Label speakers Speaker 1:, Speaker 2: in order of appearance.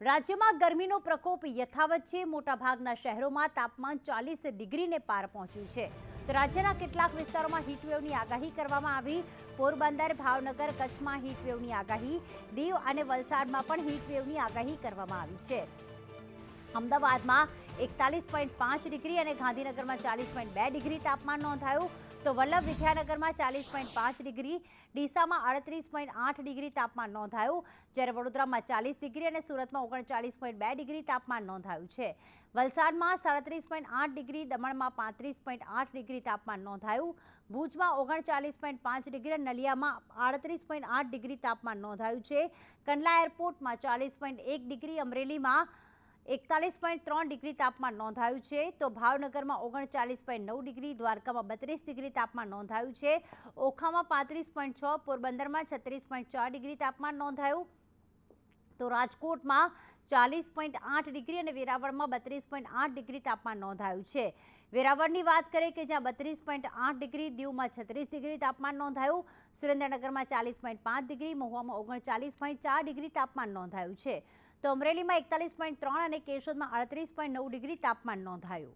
Speaker 1: રાજ્યમાં ગરમીનો પ્રકોપ યથાવત છે. મોટાભાગના શહેરોમાં તાપમાન ચાલીસ ડિગ્રીને પાર પહોંચ્યું છે. તો રાજ્યના કેટલાક વિસ્તારોમાં હીટવેવની આગાહી કરવામાં આવી. પોરબંદર, ભાવનગર કચ્છમાં હીટવેવની આગાહી. દીવ અને વલસાડમાં પણ હીટવેવની આગાહી કરવામાં આવી છે. અમદાવાદમાં એકતાલીસ પોઈન્ટ પાંચ ડિગ્રી અને ગાંધીનગરમાં ચાલીસ પોઈન્ટ બે ડિગ્રી તાપમાન નોંધાયું. તો વલ્લભ વિદ્યાનગરમાં ચાલીસ પોઈન્ટ પાંચ ડિગ્રી, ડીસામાં આડત્રીસ પોઈન્ટ આઠ ડિગ્રી તાપમાન નોંધાયું. જ્યારે વડોદરામાં ચાલીસ ડિગ્રી અને સુરતમાં ઓગણચાલીસ પોઈન્ટ બે ડિગ્રી તાપમાન નોંધાયું છે. વલસાડમાં સાડત્રીસ પોઈન્ટ આઠ ડિગ્રી, દમણમાં પાંત્રીસ પોઈન્ટ આઠ ડિગ્રી તાપમાન નોંધાયું. ભુજમાં ઓગણચાલીસ પોઈન્ટ પાંચ ડિગ્રી અને નલિયામાં આડત્રીસ પોઈન્ટ આઠ ડિગ્રી તાપમાન નોંધાયું છે. કંડલા એરપોર્ટમાં ચાલીસ પોઈન્ટ એક ડિગ્રી, અમરેલીમાં એકતાલીસ પોઈન્ટ ત્રણ ડિગ્રી તાપમાન નોંધાયું છે. તો ભાવનગરમાં ઓગણચાલીસ પોઈન્ટ નવ ડિગ્રી, દ્વારકામાં બત્રીસ ડિગ્રી તાપમાન નોંધાયું છે. ઓખામાં પાંત્રીસ પોઈન્ટ છ, પોરબંદરમાં છત્રીસ પોઈન્ટ ચાર ડિગ્રી તાપમાન નોંધાયું. તો રાજકોટમાં ચાલીસ પોઈન્ટ આઠ ડિગ્રી અને વેરાવળમાં બત્રીસ પોઈન્ટ આઠ ડિગ્રી તાપમાન નોંધાયું છે. વેરાવળની વાત કરીએ કે જ્યાં બત્રીસ પોઈન્ટ આઠ ડિગ્રી, દીવમાં છત્રીસ ડિગ્રી તાપમાન નોંધાયું. સુરેન્દ્રનગરમાં ચાલીસ પોઈન્ટ પાંચ ડિગ્રી, મહુવામાં ઓગણચાલીસ પોઈન્ટ ચાર ડિગ્રી તાપમાન નોંધાયું છે. તો અમરેલીમાં એકતાલીસ પોઈન્ટ ત્રણ અને કેશોદમાં અડત્રીસ પોઈન્ટ નવ ડિગ્રી તાપમાન નોંધાયું.